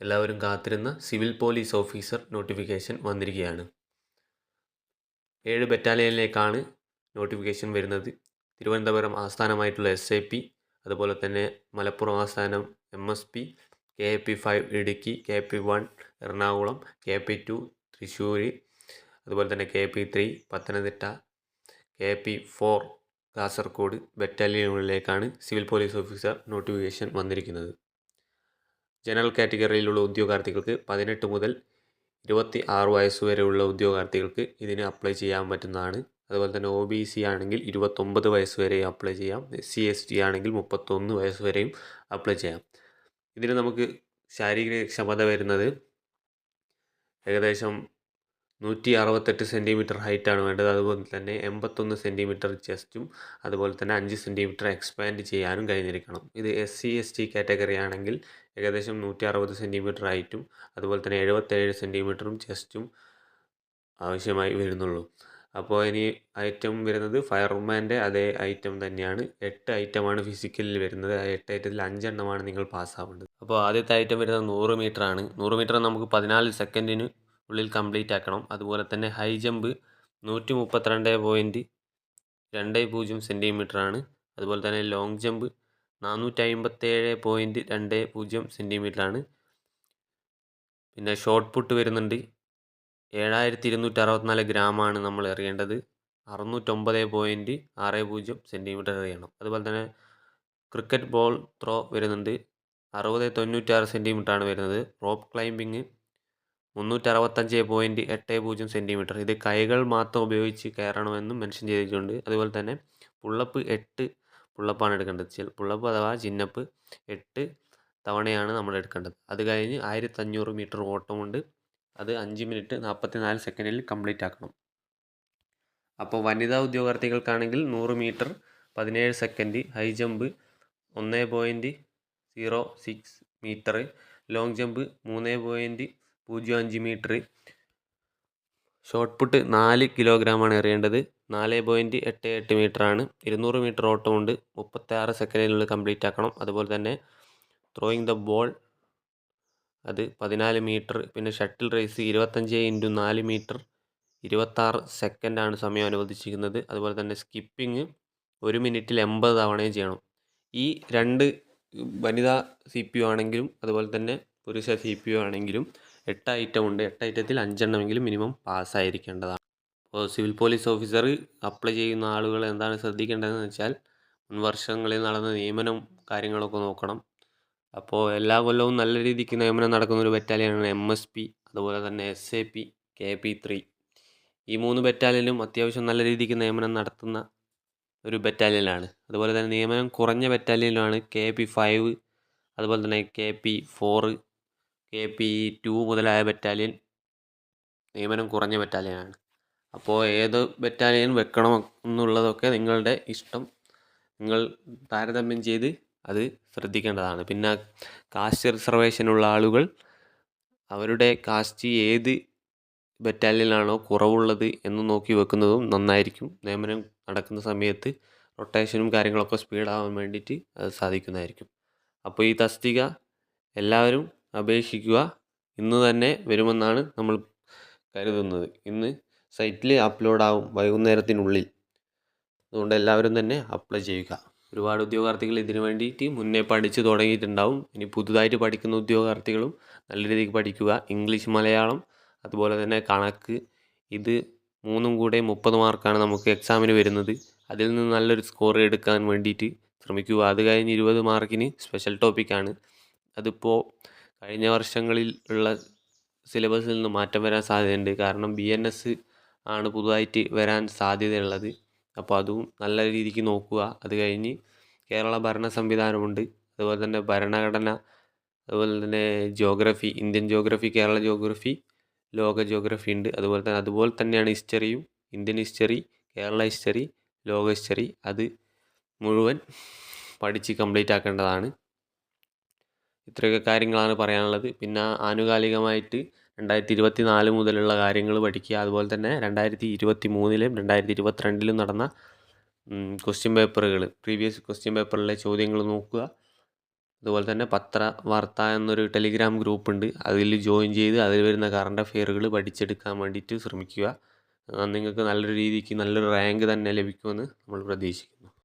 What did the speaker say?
എല്ലാവരും കാത്തിരുന്ന civil police officer notification വന്നിരിക്കുകയാണ്. ഏഴ് ബറ്റാലിയനിലേക്കാണ് നോട്ടിഫിക്കേഷൻ വരുന്നത്. തിരുവനന്തപുരം ആസ്ഥാനമായിട്ടുള്ള എസ് ഐ പി അതുപോലെ തന്നെ മലപ്പുറം ആസ്ഥാനം M S P K P five Idukki K P one Ernakulam K P two Thrissur അതുപോലെ തന്നെ K P three Pathanamthitta K P four Kasaragod ബറ്റാലിയനുകളിലേക്കാണ് civil police officer notification വന്നിരിക്കുന്നത്. General കാറ്റഗറിയിലുള്ള ഉദ്യോഗാർത്ഥികൾക്ക് പതിനെട്ട് മുതൽ ഇരുപത്തി ആറ് വയസ്സ് വരെയുള്ള ഉദ്യോഗാർത്ഥികൾക്ക് ഇതിന് അപ്ലൈ ചെയ്യാൻ പറ്റുന്നതാണ്. അതുപോലെ തന്നെ ഒ ബി സി ആണെങ്കിൽ ഇരുപത്തൊമ്പത് വയസ്സ് വരെ അപ്ലൈ ചെയ്യാം. എസ് സി എസ് ടി ആണെങ്കിൽ മുപ്പത്തൊന്ന് വയസ്സ് വരെയും അപ്ലൈ ചെയ്യാം. ഇതിന് നമുക്ക് ശാരീരിക ക്ഷമത വരുന്നത് ഏകദേശം നൂറ്റി അറുപത്തെട്ട് സെന്റിമീറ്റർ ഹൈറ്റാണ് വേണ്ടത്. അതുപോലെ തന്നെ എൺപത്തൊന്ന് സെന്റിമീറ്റർ ചെസ്റ്റും അതുപോലെ തന്നെ അഞ്ച് സെന്റിമീറ്റർ എക്സ്പാൻഡ് ചെയ്യാനും കഴിഞ്ഞിരിക്കണം. ഇത് S C S T category ആണെങ്കിൽ ഏകദേശം നൂറ്റി അറുപത് സെന്റിമീറ്റർ ഹൈറ്റും അതുപോലെ തന്നെ എഴുപത്തേഴ് സെന്റിമീറ്ററും ചെസ്റ്റും ആവശ്യമായി വരുന്നുള്ളൂ. അപ്പോൾ ഇനി ഐറ്റം വരുന്നത് ഫയർമാന്റെ അതേ ഐറ്റം തന്നെയാണ്. എട്ട് ഐറ്റമാണ് ഫിസിക്കലിൽ വരുന്നത്. ആ എട്ട് ഐറ്റത്തിൽ അഞ്ചെണ്ണമാണ് നിങ്ങൾ പാസ്സാവേണ്ടത്. അപ്പോൾ ആദ്യത്തെ ഐറ്റം വരുന്നത് നൂറ് മീറ്റർ ആണ് നൂറ് മീറ്റർ നമുക്ക് പതിനാല് സെക്കൻഡിന് ഉള്ളിൽ കംപ്ലീറ്റ് ആക്കണം. അതുപോലെ തന്നെ ഹൈ ജമ്പ് നൂറ്റി മുപ്പത്തിരണ്ട് പോയിന്റ് രണ്ട് പൂജ്യം സെന്റിമീറ്റർ ആണ്. അതുപോലെ തന്നെ ലോങ് ജമ്പ് നാനൂറ്റി അമ്പത്തേഴ് പോയിന്റ് രണ്ട് പൂജ്യം സെന്റിമീറ്റർ ആണ്. പിന്നെ ഷോർട്ട് പുട്ട് വരുന്നുണ്ട്. ഏഴായിരത്തി ഇരുന്നൂറ്റി അറുപത്തിനാല് ഗ്രാമാണ് നമ്മൾ എറിയേണ്ടത്. അറുന്നൂറ്റൊമ്പത് പോയിന്റ് ആറ് പൂജ്യം സെന്റിമീറ്റർ എറിയണം. അതുപോലെ തന്നെ ക്രിക്കറ്റ് ബോൾ ത്രോ വരുന്നുണ്ട്. അറുപത് തൊണ്ണൂറ്റാറ് സെന്റിമീറ്റർ ആണ് വരുന്നത്. റോപ്പ് ക്ലൈമ്പിങ് മുന്നൂറ്റി അറുപത്തഞ്ച് പോയിന്റ് എട്ട് പൂജ്യം സെന്റിമീറ്റർ ഇത് കൈകൾ മാത്രം ഉപയോഗിച്ച് കയറണമെന്നും മെൻഷൻ ചെയ്തിട്ടുണ്ട്. അതുപോലെ തന്നെ പുള്ളപ്പ് എട്ട് പുള്ളപ്പാണ് എടുക്കേണ്ടത്. ചില പുള്ളപ്പ് അഥവാ ചിന്നപ്പ് എട്ട് തവണയാണ് നമ്മൾ എടുക്കേണ്ടത്. അത് കഴിഞ്ഞ് ആയിരത്തഞ്ഞൂറ് മീറ്റർ ഓട്ടമുണ്ട്. അത് അഞ്ച് മിനിറ്റ് നാൽപ്പത്തി നാല് സെക്കൻഡിൽ കംപ്ലീറ്റ് ആക്കണം. അപ്പോൾ വനിതാ ഉദ്യോഗാർത്ഥികൾക്കാണെങ്കിൽ നൂറ് മീറ്റർ പതിനേഴ് സെക്കൻഡ് ഹൈ ജമ്പ് ഒന്ന് point zero six meter. Long jump മൂന്ന് പോയിന്റ് പൂജ്യം അഞ്ച് മീറ്റർ. ഷോട്ട് പുട്ട് നാല് കിലോഗ്രാമാണ് എറിയേണ്ടത്. നാല് പോയിന്റ് എട്ട് എട്ട് മീറ്ററാണ് ഇരുന്നൂറ് മീറ്റർ ഓട്ടമുണ്ട്. മുപ്പത്താറ് സെക്കൻഡിനുള്ളിൽ കംപ്ലീറ്റ് ആക്കണം. അതുപോലെ തന്നെ ത്രോയിങ് ദ ബോൾ അത് പതിനാല് മീറ്റർ. പിന്നെ ഷട്ടിൽ റേസ് ഇരുപത്തഞ്ച് ഇന്റു നാല് മീറ്റർ. ഇരുപത്താറ് സെക്കൻഡാണ് സമയം അനുവദിച്ചിരിക്കുന്നത്. അതുപോലെ തന്നെ സ്കിപ്പിംഗ് ഒരു മിനിറ്റിൽ എൺപത് തവണയും ചെയ്യണം. ഈ രണ്ട് വനിതാ സി പി യു ആണെങ്കിലും അതുപോലെ തന്നെ പുരുഷ സി പി യു ആണെങ്കിലും എട്ട് ഐറ്റം ഉണ്ട്. എട്ട് ഐറ്റത്തിൽ അഞ്ചെണ്ണമെങ്കിലും മിനിമം പാസ്സായിരിക്കേണ്ടതാണ്. അപ്പോൾ സിവിൽ പോലീസ് ഓഫീസർ അപ്ലൈ ചെയ്യുന്ന ആളുകൾ എന്താണ് ശ്രദ്ധിക്കേണ്ടതെന്ന് വെച്ചാൽ മുൻ വർഷങ്ങളിൽ നടന്ന നിയമനം കാര്യങ്ങളൊക്കെ നോക്കണം. അപ്പോൾ എല്ലാ കൊല്ലവും നല്ല രീതിക്ക് നിയമനം നടക്കുന്ന ഒരു ബറ്റാലിയനാണ് എം എസ് പി അതുപോലെ തന്നെ S A P K P three ഈ മൂന്ന് ബറ്റാലിയനും അത്യാവശ്യം നല്ല രീതിക്ക് നിയമനം നടത്തുന്ന ഒരു ബറ്റാലിയനാണ് അതുപോലെ തന്നെ നിയമനം കുറഞ്ഞ ബറ്റാലിയനുമാണ് കെ പി ഫൈവ് അതുപോലെ തന്നെ K P four K P two മുതലായ ബറ്റാലിയൻ നിയമനം കുറഞ്ഞ ബറ്റാലിയനാണ് അപ്പോൾ ഏത് ബറ്റാലിയൻ വെക്കണം എന്നുള്ളതൊക്കെ നിങ്ങളുടെ ഇഷ്ടം. നിങ്ങൾ താരതമ്യം ചെയ്ത് അത് ശ്രദ്ധിക്കേണ്ടതാണ്. പിന്നെ കാസ്റ്റ് റിസർവേഷനുള്ള ആളുകൾ അവരുടെ കാസ്റ്റ് ഏത് ബറ്റാലിയനാണോ കുറവുള്ളത് എന്ന് നോക്കി വെക്കുന്നതും നന്നായിരിക്കും. നിയമനം നടക്കുന്ന സമയത്ത് റൊട്ടേഷനും കാര്യങ്ങളൊക്കെ സ്പീഡാവാൻ വേണ്ടിയിട്ട് അത് സാധിക്കുന്നതായിരിക്കും. അപ്പോൾ ഈ തസ്തിക എല്ലാവരും അപേക്ഷിക്കുക. ഇന്ന് തന്നെ വരുമെന്നാണ് നമ്മൾ കരുതുന്നത്. ഇന്ന് സൈറ്റിൽ അപ്ലോഡാവും വൈകുന്നേരത്തിനുള്ളിൽ. അതുകൊണ്ട് എല്ലാവരും തന്നെ അപ്ലൈ ചെയ്യുക. ഒരുപാട് ഉദ്യോഗാർത്ഥികൾ ഇതിനു വേണ്ടിയിട്ട് മുന്നേ പഠിച്ചു തുടങ്ങിയിട്ടുണ്ടാവും. ഇനി പുതുതായിട്ട് പഠിക്കുന്ന ഉദ്യോഗാർത്ഥികളും നല്ല രീതിക്ക് പഠിക്കുക. ഇംഗ്ലീഷ് മലയാളം അതുപോലെ തന്നെ കണക്ക്. ഇത് മൂന്നും കൂടെ മുപ്പത് മാർക്കാണ് നമുക്ക് എക്സാമിന് വരുന്നത്. അതിൽ നിന്ന് നല്ലൊരു സ്കോർ എടുക്കാൻ വേണ്ടിയിട്ട് ശ്രമിക്കുക. അത് കഴിഞ്ഞ് ഇരുപത് മാർക്കിന് സ്പെഷ്യൽ ടോപ്പിക്കാണ്. അതിപ്പോൾ കഴിഞ്ഞ വർഷങ്ങളിൽ ഉള്ള സിലബസിൽ നിന്ന് മാറ്റം വരാൻ സാധ്യതയുണ്ട്. കാരണം ബി എൻ എസ് ആണ് പുതുതായിട്ട് വരാൻ സാധ്യതയുള്ളത്. അപ്പോൾ അതും നല്ല രീതിക്ക് നോക്കുക. അത് കഴിഞ്ഞ് കേരള ഭരണ സംവിധാനമുണ്ട്. അതുപോലെ തന്നെ ഭരണഘടന അതുപോലെ തന്നെ geography Indian geography Kerala geography ലോക ജോഗ്രഫി ഉണ്ട്. അതുപോലെ തന്നെ അതുപോലെ തന്നെയാണ് ഹിസ്റ്ററിയും ഇന്ത്യൻ ഹിസ്റ്ററി കേരള ഹിസ്റ്ററി ലോക ഹിസ്റ്ററി അത് മുഴുവൻ പഠിച്ച് കംപ്ലീറ്റ് ആക്കേണ്ടതാണ്. ഇത്രയൊക്കെ കാര്യങ്ങളാണ് പറയാനുള്ളത്. പിന്നെ ആനുകാലികമായിട്ട് രണ്ടായിരത്തി ഇരുപത്തി നാല് മുതലുള്ള കാര്യങ്ങൾ പഠിക്കുക. അതുപോലെ തന്നെ രണ്ടായിരത്തി ഇരുപത്തി മൂന്നിലും രണ്ടായിരത്തി ഇരുപത്തിരണ്ടിലും നടന്ന ക്വസ്റ്റ്യൻ പേപ്പറുകൾ പ്രീവിയസ് ക്വസ്റ്റ്യൻ പേപ്പറിലെ ചോദ്യങ്ങൾ നോക്കുക. അതുപോലെ തന്നെ പത്ര വാർത്ത എന്നൊരു ടെലിഗ്രാം ഗ്രൂപ്പ് ഉണ്ട് അതിൽ ജോയിൻ ചെയ്ത് അതിൽ വരുന്ന കറണ്ട് അഫെയറുകൾ പഠിച്ചെടുക്കാൻ വേണ്ടിയിട്ട് ശ്രമിക്കുക. നിങ്ങൾക്ക് നല്ലൊരു രീതിക്ക് നല്ലൊരു റാങ്ക് തന്നെ ലഭിക്കുമെന്ന് നമ്മൾ പ്രതീക്ഷിക്കുന്നു.